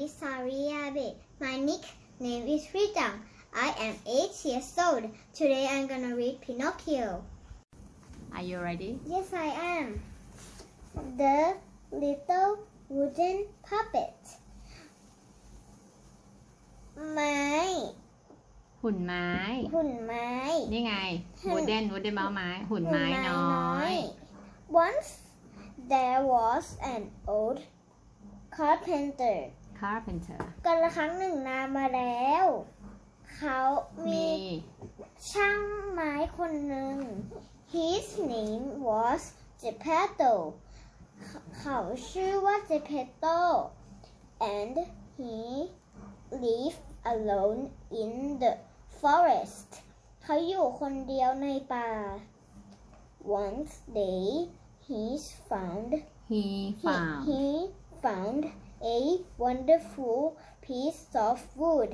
is Sariabe. My nickname is Ritang. I am eight years old. Today I'm gonna read Pinocchio. Are you ready Yes, I am. The little wooden puppet. ไม้ หุ่นไม้ หุ่นไม้ นี่ไง หุ่น wooden wooden แปลว่าไม้ หุ่นไม้น้อย Once there was an old carpenter. carpenter กันละครั้งหนึ่งนานมาแล้ว เขามีมีช่างไม้คนหนึ่ง His name was Geppetto เขาเขาชื่อว่า Geppetto and he lived alone in the forest เขาอยู่คนเดียวในป่า One day he found he he, found he found a wonderful piece of wood.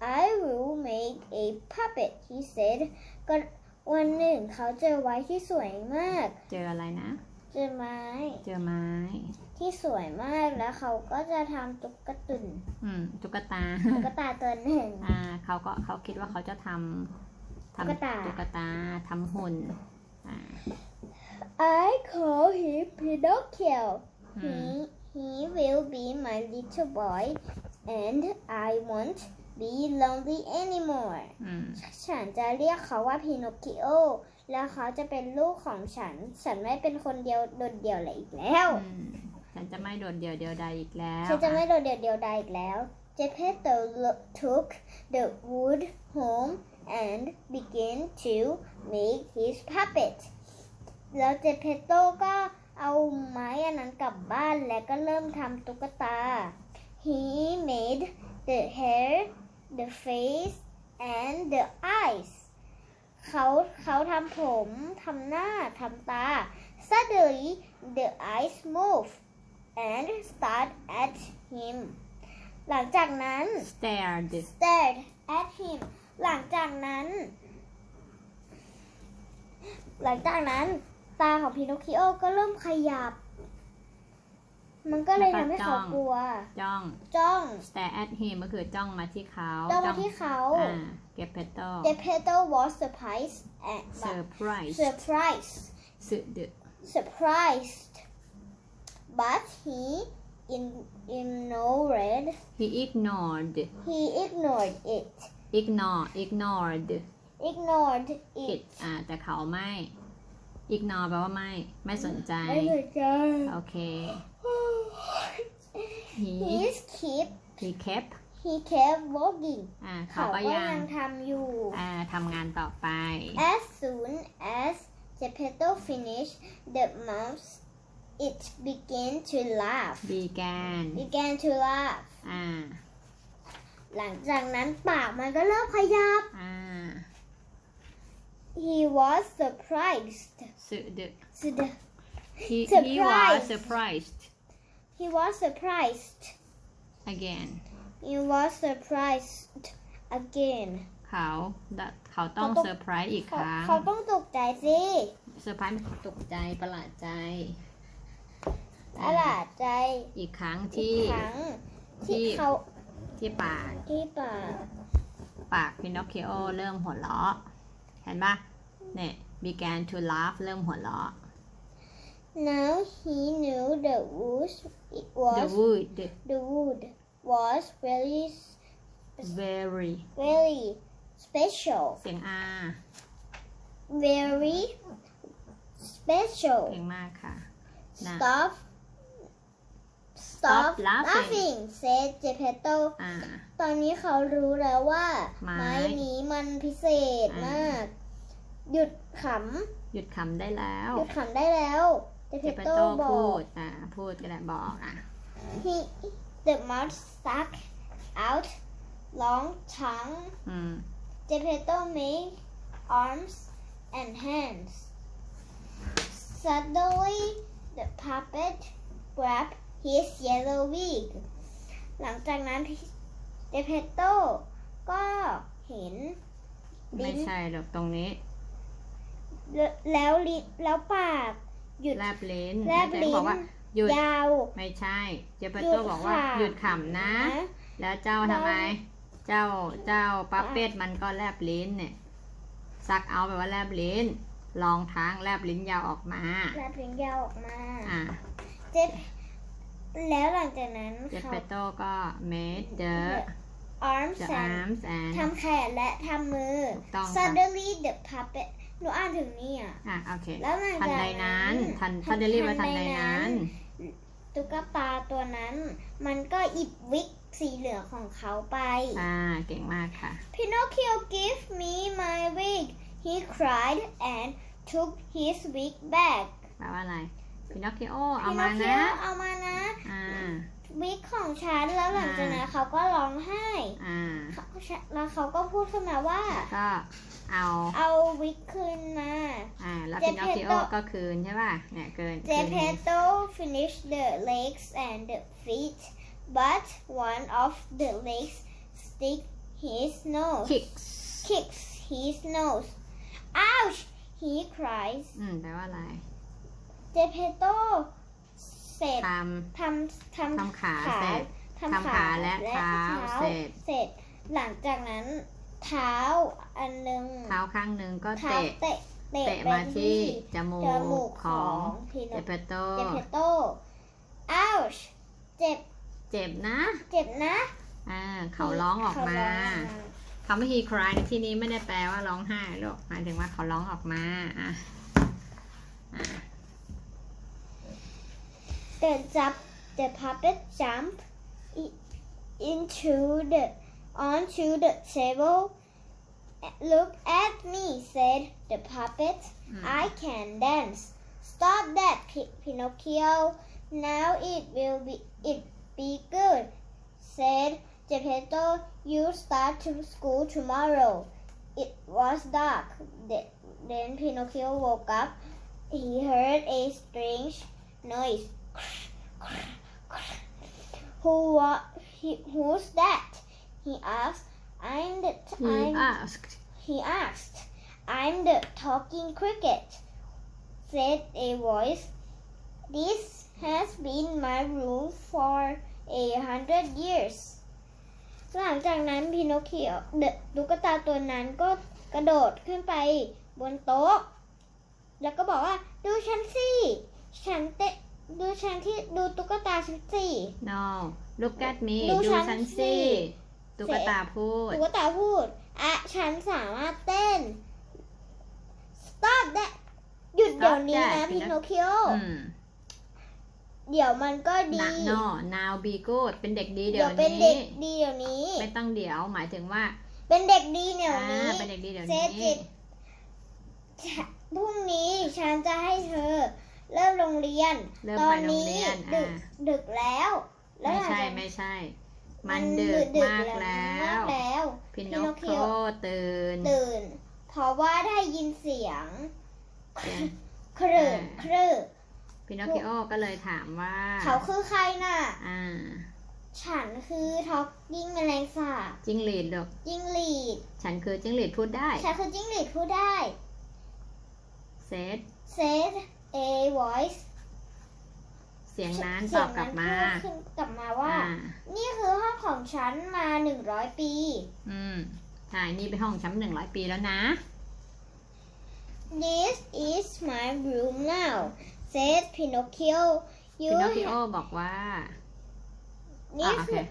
I will make a puppet, he said. ก็วันหนึ่งเขาเจอไว้ที่สวยมาก เจออะไรนะ เจอไม้ เจอไม้ ที่สวยมากแล้วเขาก็จะทำตุ๊กตุนอืมตุ๊กตา ตุ๊กตาตัวหนึ่ง อ่า เขาก็เขาคิดว่าเขาจะทำทำตุ๊กตาตุ๊กตาทำหุ่น อ่า I call him Pinocchio อืม he he will be my little boy and I won't be lonely anymore อืมฉันจะเรียกเขาว่าพินอคคิโอ แล้วเขาจะเป็นลูกของฉัน ฉันไม่เป็นคนเดียวโดดเดี่ยวเลยอีกแล้วอืมฉันจะไม่โดดเดี่ยวเดียวดายอีกแล้ว ฉันจะไม่โดดเดี่ยวเดียวดายอีกแล้วเจเพโต took the wood home and began to make his puppet แล้วเจเพโตก็ เอาไม้อันนั้นกลับบ้านและก็เริ่มทำตุ๊กตา he made the hair the face and the eyes เขาเขาทำผมทำหน้าทำตา suddenly the eyes moved and stared at him หลังจากนั้น stared stared at him หลังจากนั้น หลังจากนั้น ตาของพินอคคิโอก็เริ่มขยับ มันก็เลยทำให้เขากลัว จ้อง จ้อง stare at him ก็คือจ้องมาที่เขาจ้องมาที่เขาอ่า Geppetto Geppetto was surprised and surprise surprised สุด surprised but he in, ignored he ignored he ignored it ignore ignored ignored it it อ่าแต่เขาไม่ ignore แปลว่าไม่ ไม่สนใจ ไม่สนใจ โอเค he he keep he kept he kept walking อ่าเขาเขาก็ก็ยัยังงทำอยู่ อ่าทำงานต่อไป as soon as Geppetto finished the mouse it began to laugh began began to laugh อ่าหลังจากนั้นปากมันก็เริ่มขยับอ่า he was surprised สุด Sur- he he was Surprised. surprised he was surprised again he was surprised again เขาเขาต้องเขาต้องเซอร์ไพรส์อีกคเขารั้ง เขาต้องตกใจสิเซอร์ไพรส์ตกใจประหลาดใจ ประหลาดใจ อีกครั้งอีที่กครั้งที่ที่เขาที่ปาก ที่ปาก ปากพินอคคิโอเริ่มหัวเราะ เห็นปะเนี่ย began to laugh เริ่มหัวเราะ now he knew the wood it was the wood the wood was very very very special เสียงอา very special เก่งมากค่ะนะ stop Stop stop laughing laughing said Geppetto อ่าตอนนี้เขารู้แล้วว่า ไม้ไม้นี้มันพิเศษอ่ามมาก หยุดขหยุดขำได้แล้ำวหยุดขำได้แล้วเจ Geppetto เปโตบอพูกดอ่าพูดก็ได้บอกอะ he the mouth stuck out long tongue อืม Geppetto made arms and hands suddenly the puppet grabbed his yellow wig หลังจากนั้นเจเพโตก็เห็น ไม่ลิ้นใช่หรอกตรงนี้ แล้วลิ้นแล้วปากหยุดแลบลิ้นแลบลิ้นบอกว่าหยุดยาวไม่ใช่ เจเปหยุโตดบอกว่าค่ะหยุดขำนะ แล้วเจ้าทำไม เจ้าเจ้าปั๊ปเป็ดมันก็แลบลิ้นเนี่ยซักเอาแปลว่าแลบลิ้น ลองทางแลบลิ้นยาวออกมาแลบลิ้นยาวออกมาอ่าเจ็บแล้วหลังจากนั้นเจเขาเปโตก็ made the arms the and arms and ทำแขนและทำมือถูกต้องค่ะ suddenly the puppet หนูอ่านถึงนี่อะ อะโอเค แล้วหลังทันจากใดนั้นั้นนทันทันเดลี่ว่าทันใดนั้น ตุ๊กตาตัวนั้น มันก็หยิบวิกสีเหลืองของเขาไป อ่า เก่งมากค่ะ Pinocchio give me my wig he cried and took his wig back แปลว่าอะไร พินอคคิโอเอามา Pinocchio นะ เอามานะอ่าวิกของฉันแล้วหลังจากนั้นเขาก็ร้องไห้อ่าเขาแล้วเขาก็พูดขึ้นมาว่าก็เอาเอาวิกคืนมาอ่าแล้วเจพินอคคิโอเปโตก็คืนใช่ป่ะเนี่ยเกิน Geppetto finished the legs and the feet but one of the legs stick his nose คิก kicks his nose ouch he cries อืมแปลว่าอะไร Geppetto เสร็จททำทำำทำขาเสร็จทำทำขาและเท้าเสร็จเสร็จ หลังจากนั้นเท้าอันหนึงเท้าข้างหนึ่งก็เท้าเตะเตะเตะเตะไปมาที่จมูจมูกกขขอองงพินเจเปโตเจเพโต ouch เจ็บ เจ็บนะ เจ็บนะอ่าเขาร้องออกมาเขร้องออกมาคำว่า he cry ในที่นี้ไม่ได้แปลว่าร้องไห้หรอกหมายถึงว่าเขาร้องออกมาอะอะ The jump, the puppet jump into the onto the table. Look at me, said the puppet. อืม I can dance. Stop that, Pi- Pinocchio. Now it will be it be good, said Geppetto. You start to school tomorrow. It was dark. Then Pinocchio woke up. He heard a strange noise. Who wa- he, Who's that? He asked. I'm the he I'm asked he asked. I'm the talking cricket, said a voice. This has been my room for a hundred years. หลังจากนั้นพินอคคิโอเดอะตุ๊กตาตัวนั้นก็กระโดดขึ้นไปบนโต๊ะ แล้วก็บอกว่า ดูฉันสิ ฉันเตะ ดูฉันที่ดูตุ๊กตาฉันสิ no look at me ดูดูฉันฉันสิ สิตุ๊กตาพูด ตุ๊กตาพูดอะฉันสามารถเต้น stop that หยุดเดี๋ยวนี้ Stop นะ that พินอคคิโออืมเดี๋ยวมันก็ดี นะ no now be good เป็นเด็กดีเดี๋เดี๋ยยววเป็นเด็นี้ กดีเดี๋ยวนี้ ไม่ต้องเดี๋ยวหมายถึงว่าเป็นเด็กดีเดี๋ยวอ่านี้ เป็นเด็กดีเดี๋ยวเซนี้ จิต พรุ่งนี้ฉันจะให้เธอ เริ่มโรงเรียน เริ่มตอไปนโรงนี้เรียนดึอ่ากดึกแล้วแล้วไม่หลังใช่จากไม่ใช่ มัมันนดึกดึกมากแล้ว มากแล้ว พินพินออคคคิคิโอโอตื่น ตื่น เพราะว่าได้ยินเสียงเสียงครึกอ่าครึกพินอคคิโอก็เลยถามว่าเขาคือใครน่ะ อ่าฉันคือท็อกกิ้งแมลงสาบจิ้งหรีดลูกจิ้งหรีดฉันคือจิ้งหรีดพูดได้ ฉันคือจิ้งหรีดพูดได้ เซต said a voice เสียงนั้นเสีตยองบกลับมานั้นพูดขึ้นกลับมาว่า อ่า นี่คือห้องของฉันมาหนึ่งร้อยปี อืมใช่นี่เป็นห้องชั้นหนึ่งร้อยปีแล้วนะ This is my room now said Pinocchio พิ you นอคคิโอบอกว่า นี่อะโอเค คือ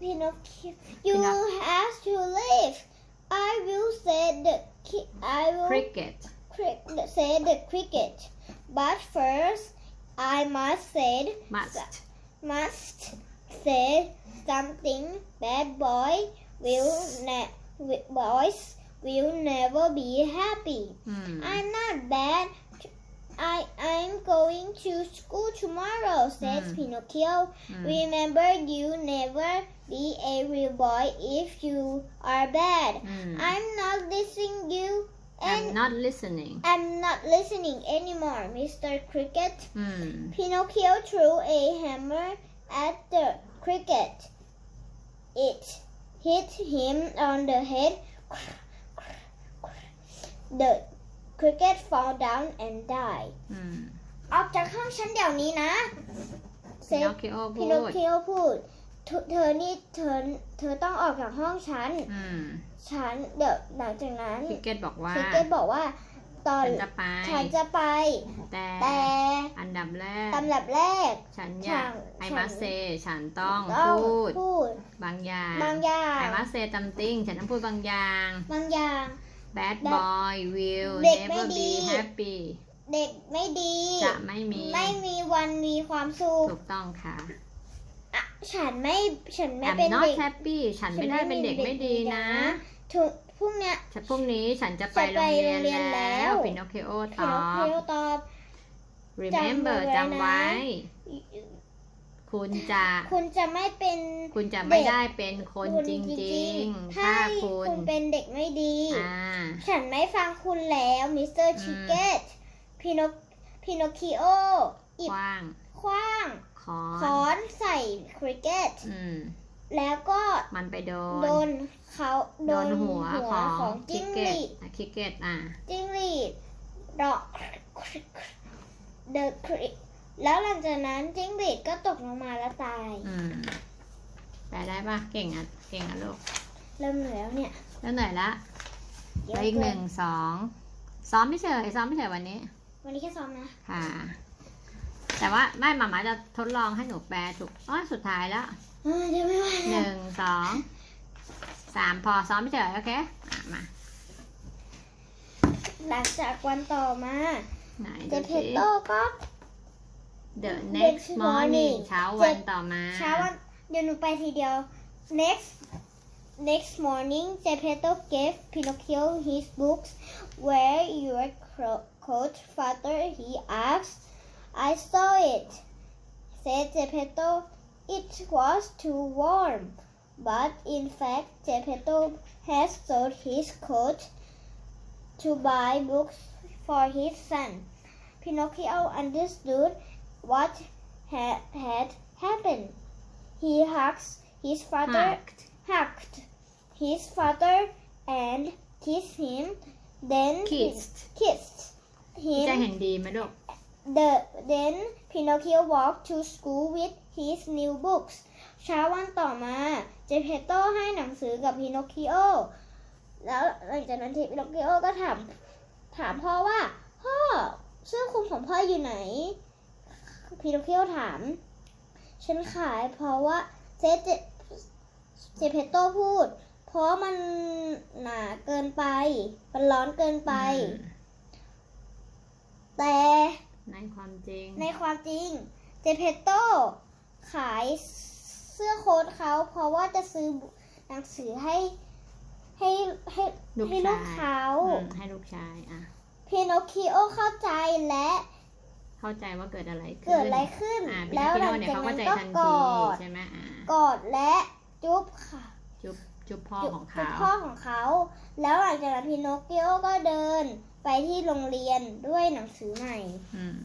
Pinocchio you Pinoc- have to leave I will say the ki- I will cricket said the cricket. But first, I must say must must say something. Bad boy will ne- boys will never be happy. Hmm. I'm not bad. I am going to school tomorrow, says mm. Pinocchio. Mm. Remember, you never be a real boy if you are bad. Mm. I'm not listening you. I'm not listening I'm not listening anymore Mr. Cricket อืม Pinocchio threw a hammer at the cricket. It hit him on the head. The cricket fell down and died. อืมออกจากห้องฉันเดี๋ยวนี้นะเซพินฟอคคิโอพิพูโนดคิโอพูดเธอเธอนี่เธอเธอต้องออกจากห้องฉันอืม ฉันเดี๋ยวหลังจากนั้นคิกเก็ตบอกว่าซิกเกตบอกว่า ตอนฉันจะไปฉันจะไป แต่แต่อันดับแรกตำรับแรก ฉันอยากฉันไอมาเซฉันต้องต้องพูดพูด บางอย่างบางอย่างไอมาเซตัมติงฉันต้องพูดบางอย่าง บางอย่าง bad Bad boy will เด็กไม่ never ดี be happy เด็กไม่ดี จะไม่มี ไม่มีวันมีความสุข ถูกต้องค่ะอะฉันไม่ ฉันไม่ I'm เป็น not เด็ก happy ฉันไม่ได้เป็นเด็กไม่ดีนะ ถึงพรุ่งเนี้ย ฉันพรุ่งนี้ฉันจะไปจะโรไปงเรียนโรงเรียนแล้แล้ววพินอคคิโอตพี่อนกคิโอบตอบ remember จำจำไว้ ไว้นะคุณจะ คุณจะไม่เป็นคุณจะไม่เด็กได้เป็นคนคุณจริงๆ ถ้าถ้าคุณคุณเป็นเด็กไม่ดี อ่า ฉันไม่ฟังคุณแล้วมิสเตอร์อืมชิเกตพินพินอคคิโออิบกว้าง คว้าง คอค้อน นใส่คริกเก็ต อืม แล้วก็มันไปโดโดนนเขาโดนหัวของของคิจิ้กงเก็หตรีดคิกเก็ตอะจิ้งหรีดดอกเดอะคริแล้วหลังจากนั้นจิ้งหรีดก็ตกลงมาแล้วตายอืมแปลได้ปะเก่งอะเก่งอะลูกเริ่มเหนื่อยแล้วเนี่ยแล้วเหนื่อยละเดี๋ยวแล้วอีกหนึ่งสองซ้อมไม่เฉยซ้อมไม่เฉยวันนี้ วันนี้แค่ซ้อมนะค่ะ แต่ว่าไม่หมามาจะทดลองให้หนูแปลถูกอ๋อสุดท้ายแล้ว เออเดี๋ยวไม่ไหวหแล้วนึ่งสองสามพอซ้อมไม่เฉยโอเคอะมา หลังจากวันต่อมา ไหนเจดูเพสิ โตก็ The next morning เช้าวันต่อมาเช้าวันเดี๋ยวหนูไปทีเดียว next next morning Geppetto gave Pinocchio his books where your cro- coat father he asked I saw it said Geppetto it was too warm but in fact Geppetto has sold his coat to buy books for his son Pinocchio understood what had, had happened. He hugged his father, Hugged. hugged his father and kissed him. Then Kissed. kissed จะ him. เห็นดีไหมลูก The then Pinocchio walked to school with his new books. เช้าวันต่อมาเจเพโตให้หนังสือกับพินอคคิโอ แล้วหลังจากนั้นพินอคคิโอก็ถามถามพ่อว่า พ่อเสื้อคลุมของพ่ออยู่ไหน พินอคคิโอถาม ฉันขายเพราะว่าเจเจเจเพโตพูด เพราะมันหนาเกินไป มันร้อนเกินไปอืมแต่ ในความจริง ในความจริง เจเพโตขายเสื้อโค้ทเขาเพราะว่าจะซื้อหนังสือให้ให้ให้ลูกให้ลูชากยเขาอืมให้ลูกชายอะพินอคคิโอเข้าใจและ เข้าใจว่าเกิดอะไรขึ้น เกิดอะไรขึ้นอ่าพิแล้วพิหโนลังเนี่ยจากเขานั้เข้านใจก็ทันกทีอดใช่ไหมอ่ากอดและจุ๊บค่ะ จุ๊บจุ๊บพ่อจุ๊บของจุ๊บเขาพ่อของเขา แล้วหลังจากนั้นพินอคคิโอก็เดิน ไปที่โรงเรียนด้วยหนังสือใหม่ อืม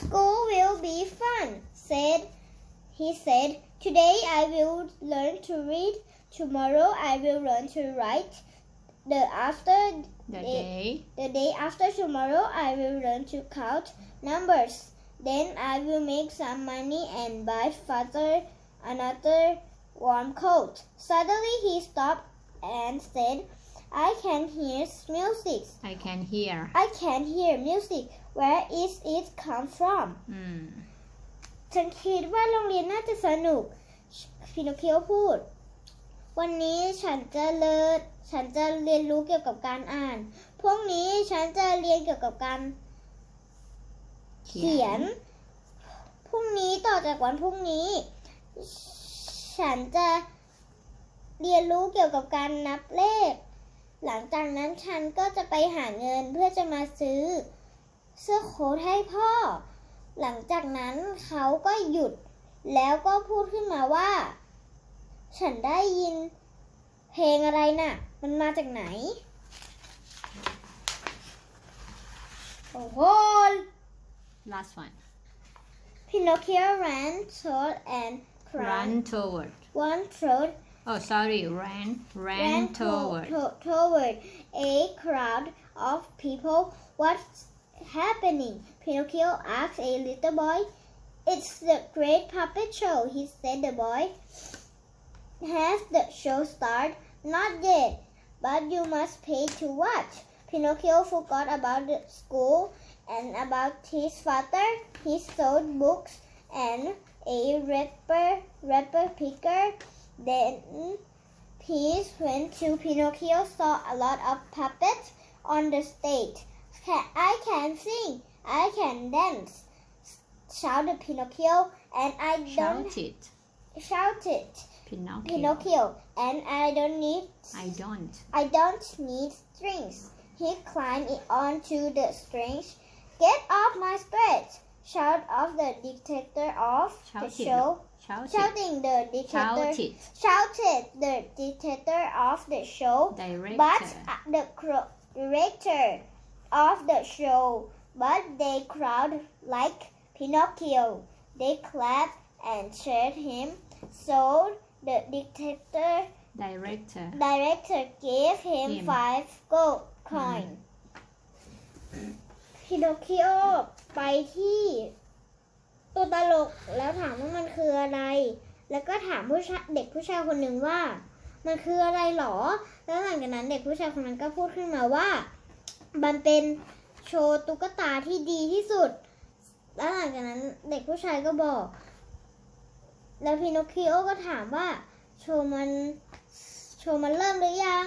School will be fun, said he said. Today I will learn to read. Tomorrow I will learn to write. The after the Eh. day the day after tomorrow I will learn to count numbers. Then I will make some money and buy father another warm coat. Suddenly he stopped and said, I can hear music. I can hear I can hear music. Where is it come from? อืมฉันคิดว่าโรงเรียนน่าจะสนุกพินอคคิโอพูด วันนี้ฉันจะเลิศฉันจะเรียนรู้เกี่ยวกับการอ่านพรุ่งนี้ฉันจะเรียนเกี่ยวกับการ เขียน พรุ่งนี้ต่อจากวันพรุ่งนี้ ฉันจะเรียนรู้เกี่ยวกับการนับเลข หลังจากนั้นฉันก็จะไปหาเงินเพื่อจะมาซื้อ เสื้อโค้ทให้พ่อ หลังจากนั้นเขาก็หยุด แล้วก็พูดขึ้นมาว่า ฉันได้ยิน เพลงอะไรน่ะ มันมาจากไหน โอ้โห last one Pinocchio ran toward and cried. run toward One throat oh sorry ran ran ran to- toward to- toward a crowd of people. What's happening? Pinocchio asked a little boy. It's the great puppet show, he said the boy. Has the show started? Not yet, but you must pay to watch. Pinocchio forgot about the school and about his father. He sold books and a rapper, rapper picker. Then Peace went to Pinocchio saw a lot of puppets on the stage. I can sing, I can dance, shouted Pinocchio, and I don't shouted shouted Pinocchio Pinocchio, and I don't need I don't I don't need strings. He climbed onto the strings. Get off my skirt! Shout off the dictator of the show. shouted Shouting the dictator shouted shouted the dictator of the show, director but uh, the cro- director of the show. But they crowd like Pinocchio. They clapped and cheered him. So the dictator director director gave him Him. five gold coins. พินอคคิโอไปที่ ตัวตลกแล้วถามว่ามันคืออะไร แล้วก็ถามผู้ชายเด็กผู้ชายคนหนึ่งว่า มันคืออะไรหรอ แล้วหลังจากนั้นเด็กผู้ชายคนนั้นก็พูดขึ้นมาว่า มันเป็นโชว์ตุ๊กตาที่ดีที่สุด แล้วหลังจากนั้นเด็กผู้ชายก็บอก แล้วพินอคคิโอก็ถามว่าโชว์มันโชว์มันเริ่มหรือยัง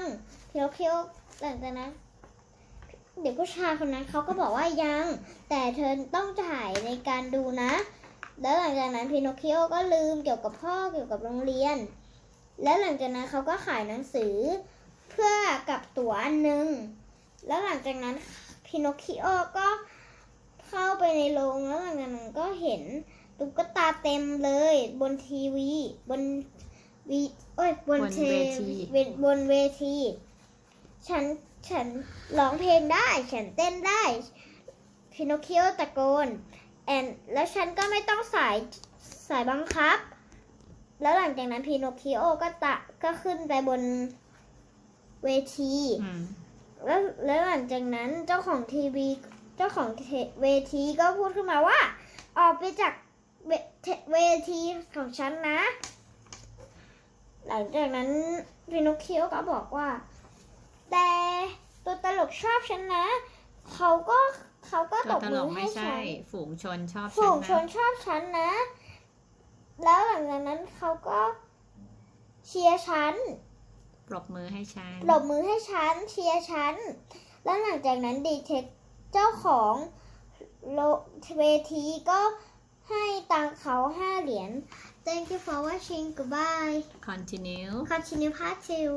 พินอคคิโอหลังจากนั้นเด็กผู้ชายคนนั้นเขาก็บอกว่ายัง แต่เธอต้องจ่ายในการดูนะ แล้วหลังจากนั้นพินอคคิโอก็ลืมเกี่ยวกับพ่อเกี่ยวกับโรงเรียน แล้วหลังจากนั้นเขาก็ขายหนังสือเพื่อกับตั๋วอันหนึงแล้วหลังจากนั้นพินอคคิโอก็เข้าไปในโรงแล้วหลังจากนั้นก็เห็นตุ๊กตาเต็มเลยบนทีวี บนวีโอ้ยบนบนเทเวทีเวบนเวที ฉันฉันร้องเพลงได้ ฉันเต้นได้ พินอคคิโอตะโกน แอนแล้วฉันก็ไม่ต้องสายสายบังคับ แล้วหลังจากนั้นพินอคคิโอก็ตะก็ขึ้นไปบนเวทีอืมแล้วแล้วหลังจากนั้นเจ้าของทีวีเจ้าของเทเวทีก็พูดขึ้นมาว่า ออกไปจากเวเทเวทีของฉันนะ หลังจากนั้นพินอคคิโอก็บอกว่า แต่ตัวตลกชอบฉันนะ เขาก็ เขาก็ตัตวบตมืลอกให้ไม่ฉัใช่นฝูงชนชอบฝูงชฉันนนะชอบฉันนะ แล้วหลังจากนั้นเขาก็เชียร์ฉันปรบมือให้ฉันปรบมือให้ฉันเชียร์ฉัน แล้วหลังจากนั้นดีเทคเจ้าของโลเวทีก็ให้ตังค์เขาห้าเหรียญ Thank you for watching goodbye continue continue part two